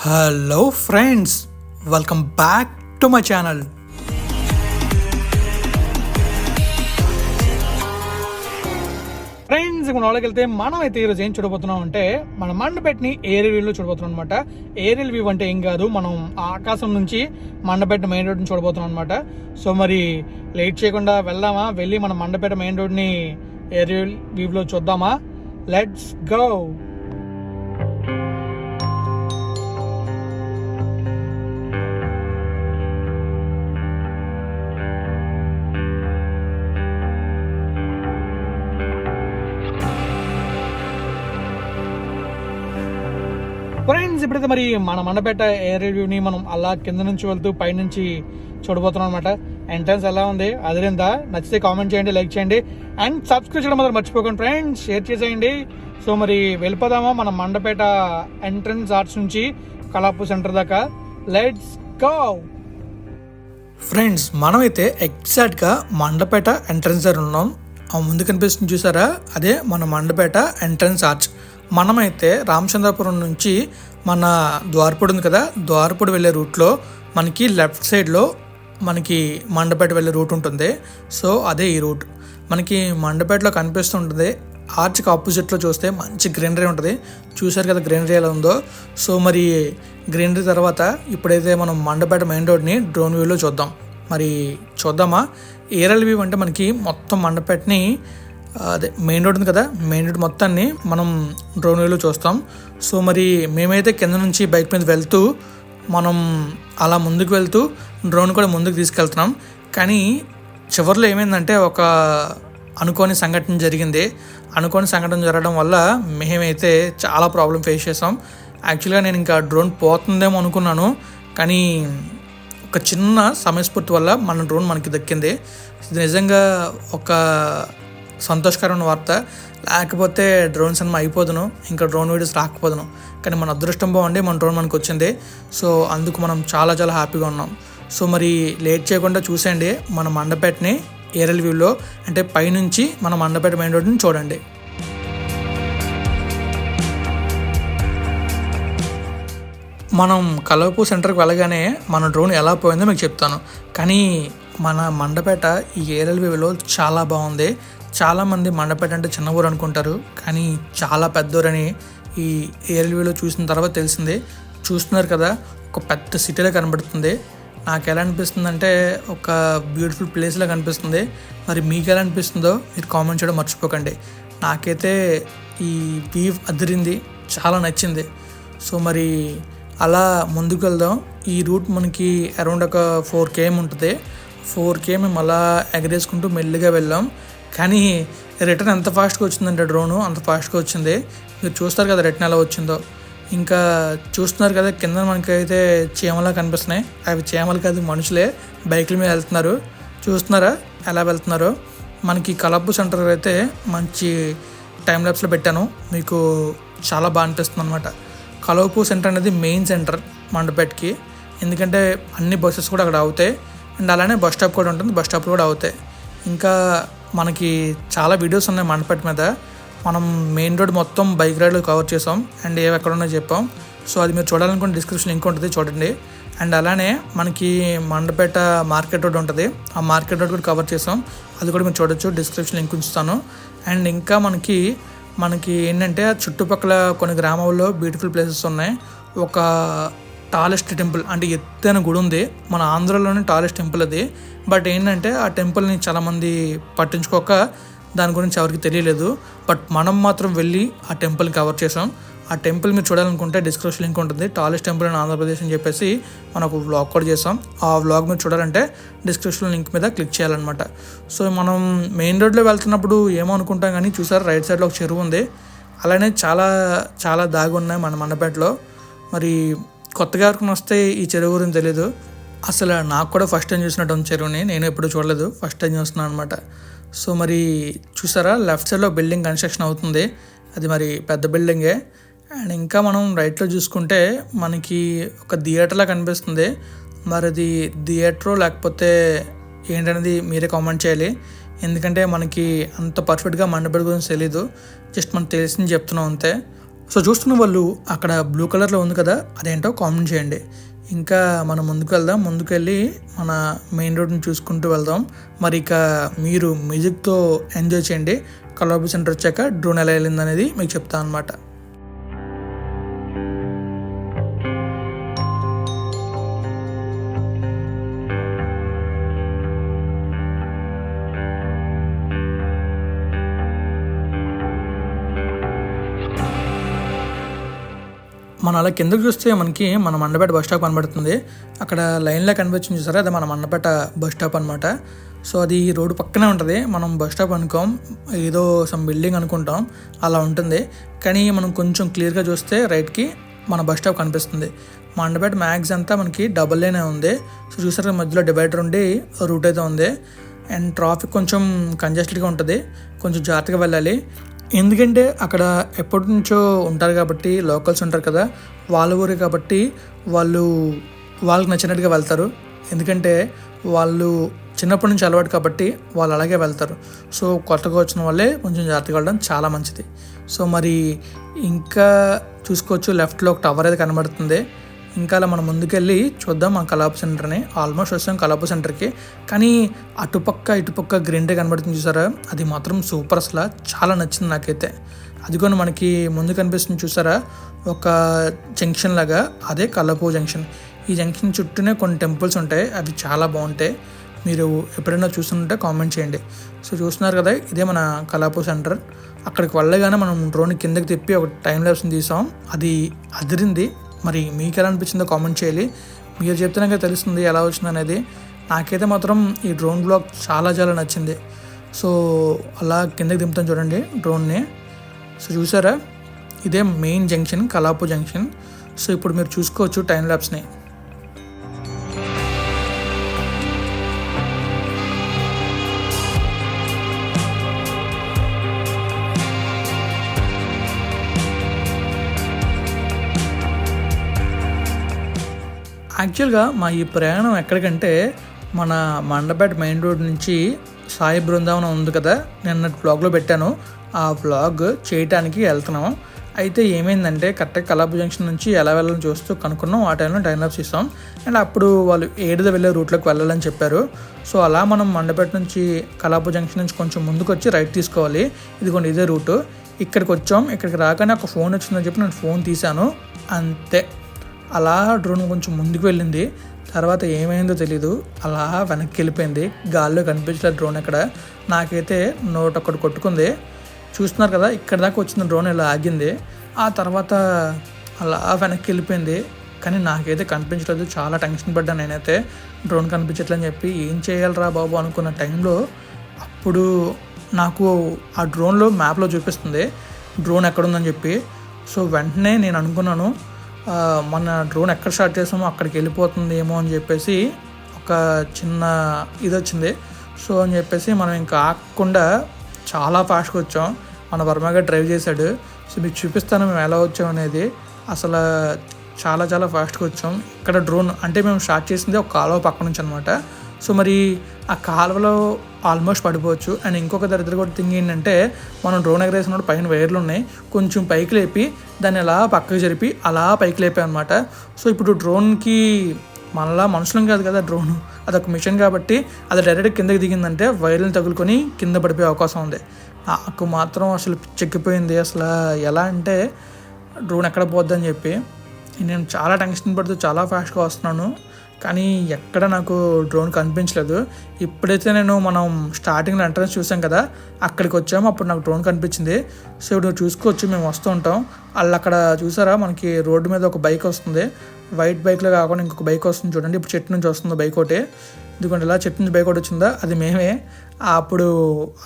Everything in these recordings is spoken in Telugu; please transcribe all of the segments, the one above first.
Hello friends welcome back to my channel friends ఇప్పుడు వాళ్ళకి వెళ్తే మనం అయితే ఈరోజు ఏం చూడబోతున్నాం అంటే మన మండపెట్టిని ఏరియల్ వ్యూలో చూడబోతున్నాం అనమాట ఏరియల్ వ్యూ అంటే ఏం కాదు మనం ఆకాశం నుంచి మండపేట మెయిన్ రోడ్ని చూడబోతున్నాం అనమాట సో మరి లేట్ చేయకుండా వెళ్దామా? వెళ్ళి మన మండపేట మెయిన్ రోడ్ని ఏరియల్ వ్యూలో చూద్దామా? లెట్స్ గో ఫ్రెండ్స్ ఇప్పుడైతే మరి మన మండపేట ఎయిర్ రివ్యూని మనం అలా కింద నుంచి వెళ్తూ పైనుంచి చూడబోతున్నాం అనమాట ఎంట్రన్స్ ఎలా ఉంది? అదిరిందా? నచ్చితే కామెంట్ చేయండి లైక్ చేయండి. అండ్ సబ్స్క్రైబ్ చేయడం మాత్రం మర్చిపోకండి ఫ్రెండ్స్ షేర్ చేసేయండి. సో మరి వెళ్ళిపోదామా మన మండపేట ఎంట్రన్స్ ఆర్ట్స్ నుంచి కళాపు సెంటర్ దాకా? లెట్స్ గో ఫ్రెండ్స్ మనమైతే ఎగ్జాక్ట్గా మండపేట ఎంట్రన్స్ దగ్గర ఉన్నాం. ఆ ముందు కనిపిస్తుంది చూసారా? అదే మన మండపేట ఎంట్రన్స్ ఆర్చ్ మనమైతే రామచంద్రపురం నుంచి మన ద్వారపూడి ఉంది కదా ద్వారపూడి వెళ్ళే రూట్లో మనకి లెఫ్ట్ సైడ్లో మనకి మండపేట వెళ్ళే రూట్ ఉంటుంది. సో అదే ఈ రూట్. మనకి మండపేటలో కనిపిస్తుంటుంది ఆర్చ్కి ఆపోజిట్లో చూస్తే మంచి గ్రీనరీ ఉంటుంది. చూశారు కదా గ్రీనరీ ఎలా ఉందో? సో మరి గ్రీనరీ తర్వాత ఇప్పుడైతే మనం మండపేట మెయిన్ రోడ్ని డ్రోన్ వ్యూలో చూద్దాం. మరి చూద్దామా? ఏరల్ వ్యూ అంటే మనకి మొత్తం మండపేటని అదే మెయిన్ రోడ్ ఉంది కదా మెయిన్ రోడ్ మొత్తాన్ని మనం డ్రోన్ వ్యూలో చూస్తాం. సో మరి మేమైతే కింద నుంచి బైక్ మీద వెళ్తూ మనం అలా ముందుకు వెళ్తూ డ్రోన్ కూడా ముందుకు తీసుకెళ్తున్నాం. కానీ చివరిలో ఏమైందంటే ఒక అనుకోని సంఘటన జరిగింది. అనుకోని సంఘటన జరగడం వల్ల మేమైతే చాలా ప్రాబ్లం ఫేస్ చేసాం యాక్చువల్గా నేను ఇంకా డ్రోన్ పోతుందేమో అనుకున్నాను. కానీ ఒక చిన్న సమయస్ఫూర్తి వల్ల మన డ్రోన్ మనకి దక్కింది. ఇది నిజంగా ఒక సంతోషకరమైన వార్త. లేకపోతే డ్రోన్ సినిమా అయిపోదును. ఇంకా డ్రోన్ వీడియోస్ రాకపోదును. కానీ మన అదృష్టం బాగుండి మన డ్రోన్ మనకు వచ్చింది. సో అందుకు మనం చాలా చాలా హ్యాపీగా ఉన్నాం. సో మరి లేట్ చేయకుండా చూసేయండి మన మండపేటని ఏరల్ వ్యూలో. అంటే పైనుంచి మన మండపేట మెయిన్ రోడ్ని చూడండి. మనం కలవపు సెంటర్కి వెళ్ళగానే మన డ్రోన్ ఎలా పోయిందో మీకు చెప్తాను. కానీ మన మండపేట ఈ ఏరల్ వ్యూలో చాలా బాగుంది. చాలామంది మండపేట అంటే చిన్న ఊరు అనుకుంటారు కానీ చాలా పెద్ద ఊరని ఈ ఏరల్ చూసిన తర్వాత తెలిసింది. చూస్తున్నారు కదా ఒక పెద్ద సిటీలో కనబడుతుంది. నాకు ఎలా అనిపిస్తుంది అంటే ఒక బ్యూటిఫుల్ ప్లేస్లో కనిపిస్తుంది. మరి మీకు ఎలా అనిపిస్తుందో మీరు కామెంట్ చేయడం మర్చిపోకండి. నాకైతే ఈ వీవ్ అదిరింది చాలా నచ్చింది. సో మరి అలా ముందుకు వెళ్దాం. ఈ రూట్ మనకి అరౌండ్ ఒక ఫోర్ కేఎం ఉంటుంది. ఫోర్ కేఎం మేము అలా ఎగరేసుకుంటూ మెల్లిగా వెళ్ళాం కానీ రిటర్న్ ఎంత ఫాస్ట్గా వచ్చిందంటే డ్రోను అంత ఫాస్ట్గా వచ్చింది. మీరు చూస్తారు కదా రిటర్న్ ఎలా వచ్చిందో. ఇంకా చూస్తున్నారు కదా కింద మనకైతే చీమలా కనిపిస్తున్నాయి. అవి చీమలు కాదు మనుషులే బైకుల మీద వెళ్తున్నారు. చూస్తున్నారా? ఎలా వెళ్తున్నారో? మనకి కలబ్బు సెంటర్ అయితే మంచి టైం ల్యాబ్స్లో పెట్టాను. మీకు చాలా బాగా అనిపిస్తుంది అనమాట కలవపు సెంటర్ అనేది మెయిన్ సెంటర్ మండపేటకి. ఎందుకంటే అన్ని బస్సెస్ కూడా అక్కడ అవుతాయి. అండ్ అలానే బస్ స్టాప్ కూడా ఉంటుంది. బస్ స్టాప్ కూడా అవుతాయి. ఇంకా మనకి చాలా వీడియోస్ ఉన్నాయి మండపేట మీద. మనం మెయిన్ రోడ్ మొత్తం బైక్ రైడ్లు కవర్ చేసాం అండ్ ఏవి ఎక్కడ ఉన్నాయో చెప్పాం. సో అది మీరు చూడాలనుకుంటే డిస్క్రిప్షన్ లింక్ ఉంటుంది చూడండి. అండ్ అలానే మనకి మండపేట మార్కెట్ రోడ్ ఉంటుంది. ఆ మార్కెట్ రోడ్ కూడా కవర్ చేసాం. అది కూడా మీరు చూడొచ్చు డిస్క్రిప్షన్ లింక్ ఉంచుతాను. అండ్ ఇంకా మనకి మనకి ఏంటంటే చుట్టుపక్కల కొన్ని గ్రామాల్లో బ్యూటిఫుల్ ప్లేసెస్ ఉన్నాయి. ఒక టాలెస్ట్ టెంపుల్ అంటే ఎత్తైన గుడి ఉంది. మన ఆంధ్రలోనే టాలెస్ట్ టెంపుల్ అది. బట్ ఏంటంటే ఆ టెంపుల్ని చాలామంది పట్టించుకోక దాని గురించి ఎవరికి తెలియలేదు. బట్ మనం మాత్రం వెళ్ళి ఆ టెంపుల్ని కవర్ చేసాం ఆ టెంపుల్ మీరు చూడాలనుకుంటే డిస్క్రిప్షన్ లింక్ ఉంటుంది. టాలెస్ట్ టెంపుల్ ఇన్ ఆంధ్రప్రదేశ్ అని చెప్పేసి మనం ఒక వ్లాగ్ కూడా చేసాం ఆ వ్లాగ్ మీరు చూడాలంటే డిస్క్రిప్షన్ లింక్ మీద క్లిక్ చేయాలన్నమాట. సో మనం మెయిన్ రోడ్లో వెళ్తున్నప్పుడు ఏమో అనుకుంటాం కానీ చూసారు రైట్ సైడ్లో ఒక చెరువు ఉంది. అలానే చాలా చాలా దాగి ఉన్నాయి మన మండపేటలో. మరి కొత్తగా ఎవరికైనా వస్తే ఈ చెరువు గురించి తెలియదు అసలు నాకు కూడా ఫస్ట్ టైం చూసినట్టు ఉంది చెరువుని. నేను ఎప్పుడు చూడలేదు. ఫస్ట్ టైం చూస్తున్నాను అనమాట సో మరి చూసారా? లెఫ్ట్ సైడ్లో బిల్డింగ్ కన్స్ట్రక్షన్ అవుతుంది. అది మరి పెద్ద బిల్డింగే అండ్ ఇంకా మనం రైట్లో చూసుకుంటే మనకి ఒక థియేటర్లా కనిపిస్తుంది. మరి అది థియేటరో లేకపోతే ఏంటనేది మీరే కామెంట్ చేయాలి. ఎందుకంటే మనకి అంత పర్ఫెక్ట్గా మండపడి గురించి తెలీదు. జస్ట్ మనకు తెలిసింది చెప్తున్నాం అంతే. సో చూస్తున్న వాళ్ళు అక్కడ బ్లూ కలర్లో ఉంది కదా అదేంటో కామెంట్ చేయండి. ఇంకా మనం ముందుకు వెళ్దాం. ముందుకెళ్ళి మన మెయిన్ రోడ్ని చూసుకుంటూ వెళ్దాం. మరి ఇక మీరు మ్యూజిక్తో ఎంజాయ్ చేయండి. కలర్బు సెంటర్ వచ్చాక డ్రోన్ ఎలా వెళ్ళింది అనేది మీకు చెప్తాను అనమాట మనం అలా కిందకు చూస్తే మనకి మన మండపేట బస్ స్టాప్ కనబడుతుంది. అక్కడ లైన్లో కనిపించింది చూసారా? అది మన మండపేట బస్ స్టాప్ అనమాట సో అది రోడ్డు పక్కనే ఉంటుంది. మనం బస్ స్టాప్ అనుకోం ఏదో సమ్ బిల్డింగ్ అనుకుంటాం అలా ఉంటుంది. కానీ మనం కొంచెం క్లియర్గా చూస్తే రైట్కి మన బస్ స్టాప్ కనిపిస్తుంది. మండపేట మ్యాక్స్ అంతా మనకి డబుల్ లైనే ఉంది. సో చూసారా మధ్యలో డివైడర్ ఉండి రూట్ అయితే ఉంది. అండ్ ట్రాఫిక్ కొంచెం కంజెస్టెడ్గా ఉంటుంది. కొంచెం జాగ్రత్తగా వెళ్ళాలి. ఎందుకంటే అక్కడ ఎప్పటి నుంచో ఉంటారు కాబట్టి లోకల్స్ ఉంటారు కదా వాళ్ళ ఊరే కాబట్టి వాళ్ళు వాళ్ళకి నచ్చినట్టుగా వెళ్తారు. ఎందుకంటే వాళ్ళు చిన్నప్పటి నుంచి అలవాటు కాబట్టి వాళ్ళు అలాగే వెళ్తారు. సో కొత్తగా వచ్చిన వాళ్ళే కొంచెం జాగ్రత్తగా వెళ్ళడం చాలా మంచిది. సో మరి ఇంకా చూసుకోవచ్చు లెఫ్ట్లో ఒక టవర్ అయితే కనబడుతుంది. ఇంకా అలా మనం ముందుకెళ్ళి చూద్దాం ఆ కలాప సెంటర్ని. ఆల్మోస్ట్ వచ్చాం కలాప సెంటర్కి. కానీ అటుపక్క ఇటుపక్క గ్రీన్ కనబడుతుంది చూసారా? అది మాత్రం సూపర్ అసలు. చాలా నచ్చింది నాకైతే. అది కూడా మనకి ముందు కనిపిస్తుంది చూసారా? ఒక జంక్షన్ లాగా. అదే కలపు జంక్షన్. ఈ జంక్షన్ చుట్టూనే కొన్ని టెంపుల్స్ ఉంటాయి. అవి చాలా బాగుంటాయి. మీరు ఎప్పుడైనా చూస్తుంటే కామెంట్ చేయండి. సో చూస్తున్నారు కదా ఇదే మన కలాపు సెంటర్. అక్కడికి వెళ్ళగానే మనం డ్రోన్ కిందకి తిప్పి ఒక టైం ల్యాబ్స్ని తీసాం. అది అదిరింది. మరి మీకు ఎలా అనిపించిందో కామెంట్ చేయాలి. మీరు చెప్తున్నాక తెలుస్తుంది ఎలా వచ్చింది అనేది నాకైతే మాత్రం ఈ డ్రోన్ బ్లాగ్ చాలా చాలా నచ్చింది. సో అలా కిందకి దింపుతాను చూడండి డ్రోన్ని సో చూసారా? ఇదే main junction Kalapu junction so ఇప్పుడు మీరు చూసుకోవచ్చు టైం ల్యాబ్స్ని యాక్చువల్గా మా ఈ ప్రయాణం ఎక్కడికంటే మన మండపేట మెయిన్ రోడ్ నుంచి సాయి బృందావనం ఉంది కదా నిన్నటి బ్లాగ్లో పెట్టాను. ఆ బ్లాగ్ చేయటానికి వెళ్తున్నాం. అయితే ఏమైందంటే కరెక్ట్గా కలాబు జంక్షన్ నుంచి ఎలా వెళ్ళాలని చూస్తూ కనుక్కున్నాం. ఆ టైంలో టైంలాప్స్ ఇస్తాం అండ్ అప్పుడు వాళ్ళు ఏడుద వెళ్ళే రూట్లోకి వెళ్ళాలని చెప్పారు. సో అలా మనం మండపేట నుంచి కలాబు జంక్షన్ నుంచి కొంచెం ముందుకు వచ్చి రైట్ తీసుకోవాలి. ఇదిగోండి ఇదే రూటు ఇక్కడికి వచ్చాం. ఇక్కడికి రాగానే ఒక ఫోన్ వచ్చిందని చెప్పి నేను ఫోన్ తీశాను. అంతే. అలా డ్రోన్ కొంచెం ముందుకు వెళ్ళింది. తర్వాత ఏమైందో తెలీదు. అలా వెనక్కి వెళ్ళిపోయింది. గాల్లో కనిపించలేదు డ్రోన్ ఇక్కడ నాకైతే నోట్ ఒకటి కొట్టుకుంది. చూస్తున్నారు కదా ఇక్కడ దాకా వచ్చిన డ్రోన్ ఇలా ఆగింది. ఆ తర్వాత అలా వెనక్కి వెళ్ళిపోయింది. కానీ నాకైతే కనిపించలేదు. చాలా టెన్షన్ పడ్డాను నేనైతే. డ్రోన్ కనిపించట్లని చెప్పి ఏం చేయాలరా బాబు అనుకున్న టైంలో అప్పుడు నాకు ఆ డ్రోన్లో మ్యాప్లో చూపిస్తుంది. డ్రోన్ ఎక్కడుందని చెప్పి. సో వెంటనే నేను అనుకున్నాను మన డ్రోన్ ఎక్కడ స్టార్ట్ చేసామో అక్కడికి వెళ్ళిపోతుంది ఏమో అని చెప్పేసి ఒక చిన్న ఇది వచ్చింది. సో అని చెప్పేసి మనం ఇంకా ఆగకుండా చాలా ఫాస్ట్గా వచ్చాం. మన వర్మగా డ్రైవ్ చేశాడు. సో మీకు చూపిస్తాను మేము ఎలా వచ్చాం అనేది. అసలు చాలా చాలా ఫాస్ట్గా వచ్చాం. ఇక్కడ డ్రోన్ అంటే మేము స్టార్ట్ చేసింది ఒక కాలువ పక్క నుంచి అనమాట సో మరి ఆ కాలువలో ఆల్మోస్ట్ పడిపోవచ్చు. అండ్ ఇంకొక దరిద్ర కూడా థింగ్ ఏంటంటే మనం డ్రోన్ ఎగరేసినప్పుడు పైన వైర్లు ఉన్నాయి. కొంచెం పైకి లేపి దాన్ని అలా పక్కకు జరిపి అలా పైకి లేపా అనమాట సో ఇప్పుడు డ్రోన్కి మనలా మనుషులం కాదు కదా డ్రోన్. అదొక మిషన్ కాబట్టి అది డైరెక్ట్ కిందకి దిగిందంటే వైర్లను తగులుకొని కింద పడిపోయే అవకాశం ఉంది. నాకు మాత్రం అసలు చెక్కిపోయింది. అసలు ఎలా అంటే డ్రోన్ ఎక్కడ పోద్దని చెప్పి నేను చాలా టెన్షన్ పడుతూ చాలా ఫాస్ట్గా వస్తున్నాను. కానీ ఎక్కడ నాకు డ్రోన్ కనిపించలేదు. ఇప్పుడైతే నేను మనం స్టార్టింగ్లో ఎంట్రన్స్ చూసాం కదా అక్కడికి వచ్చాము. అప్పుడు నాకు డ్రోన్ కనిపించింది. సో ఇప్పుడు చూసుకోవచ్చు మేము వస్తూ ఉంటాం. వాళ్ళు అక్కడ చూసారా మనకి రోడ్డు మీద ఒక బైక్ వస్తుంది. వైట్ బైక్లో కాకుండా ఇంకొక బైక్ వస్తుంది చూడండి. ఇప్పుడు చెట్టు నుంచి వస్తుంది బైక్ ఒకటి. ఇదిగోండి ఇలా చెట్టు నుంచి బైక్ ఒకటి వచ్చిందా? అది మేమే. అప్పుడు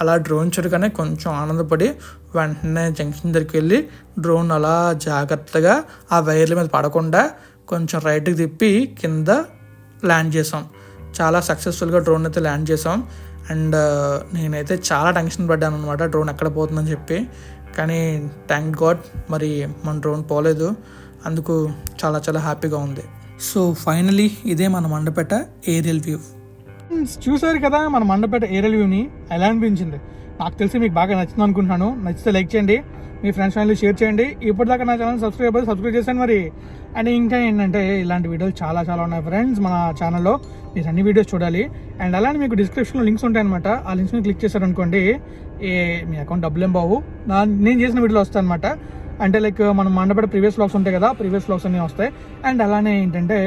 అలా డ్రోన్ చూడగానే కొంచెం ఆనందపడి వెంటనే జంక్షన్ దగ్గరికి వెళ్ళి డ్రోన్ అలా జాగ్రత్తగా ఆ వైర్ల మీద పడకుండా కొంచెం రైట్కి తిప్పి కింద ల్యాండ్ చేసాం. చాలా సక్సెస్ఫుల్గా డ్రోన్ అయితే ల్యాండ్ చేసాం. అండ్ uh, నేనైతే చాలా టెన్షన్ పడ్డాను అనమాట డ్రోన్ ఎక్కడ పోతుందని చెప్పి. కానీ థ్యాంక్ గాడ్ మరి మన డ్రోన్ పోలేదు. అందుకు చాలా చాలా హ్యాపీగా ఉంది. సో ఫైనలీ ఇదే మన మండపేట ఏరియల్ వ్యూ చూసారు కదా మన మండపేట ఏరియల్ వ్యూని ఎలా అనిపించింది నాకు తెలిసి మీకు బాగా నచ్చింది అనుకుంటున్నాను. నచ్చితే లైక్ చేయండి. మీ ఫ్రెండ్స్ ఫ్యామిలీ షేర్ చేయండి. ఇప్పటిదాకా నా ఛానల్ సబ్స్క్రైబ్ సబ్స్క్రైబ్ చేశాను మరి. అండ్ ఇంకా ఏంటంటే ఇలాంటి వీడియోలు చాలా చాలా ఉన్నాయి ఫ్రెండ్స్ మన ఛానల్లో మీరు అన్ని వీడియోస్ చూడాలి. అండ్ అలానే మీకు డిస్క్రిప్షన్లో లింక్స్ ఉంటాయన్నమాట. ఆ లింక్స్ని క్లిక్ చేశారనుకోండి ఏ మీ అకౌంట్ డబ్బులేం బావు. నా నేను చేసిన వీడియోలు వస్తాయి అనమాట అంటే లైక్ మనం మండపడే ప్రీవియస్ బ్లాగ్స్ ఉంటాయి కదా ప్రీవియస్ బ్లాగ్స్ అన్నీ వస్తాయి. అండ్ అలానే ఏంటంటే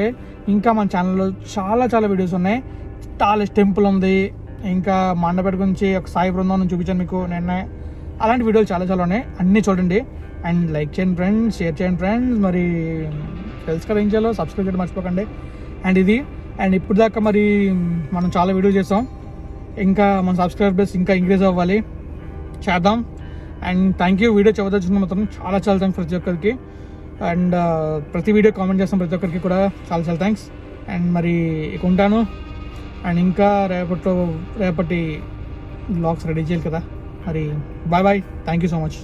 ఇంకా మన ఛానల్లో చాలా చాలా వీడియోస్ ఉన్నాయి. టాలెస్ టెంపుల్ ఉంది. ఇంకా మండపేట గురించి ఒక సాయి బృందం చూపించాను మీకు నిన్న. అలాంటి వీడియోలు చాలా చాలా ఉన్నాయి. అన్నీ చూడండి. అండ్ లైక్ చేయండి ఫ్రెండ్స్ షేర్ చేయండి ఫ్రెండ్స్. మరి తెలుసు కదా ఏం చేయాలో సబ్స్క్రైబ్ చేయడం మర్చిపోకండి. అండ్ ఇది అండ్ ఇప్పుడు దాకా మరి మనం చాలా వీడియో చేసాం. ఇంకా మన సబ్స్క్రైబర్స్ ఇంకా ఇంక్రీజ్ అవ్వాలి. చేద్దాం. అండ్ థ్యాంక్ యూ వీడియో చదవదలుచుకున్న మాత్రం చాలా చాలా థ్యాంక్స్ ప్రతి ఒక్కరికి. అండ్ ప్రతి వీడియో కామెంట్ చేస్తాం ప్రతి ఒక్కరికి కూడా చాలా చాలా థ్యాంక్స్ అండ్ మరి ఇక ఉంటాను. అండ్ ఇంకా రేపట్లో రేపటి బ్లాగ్స్ రెడీ చేయాలి కదా. మరి bye bye thank you so much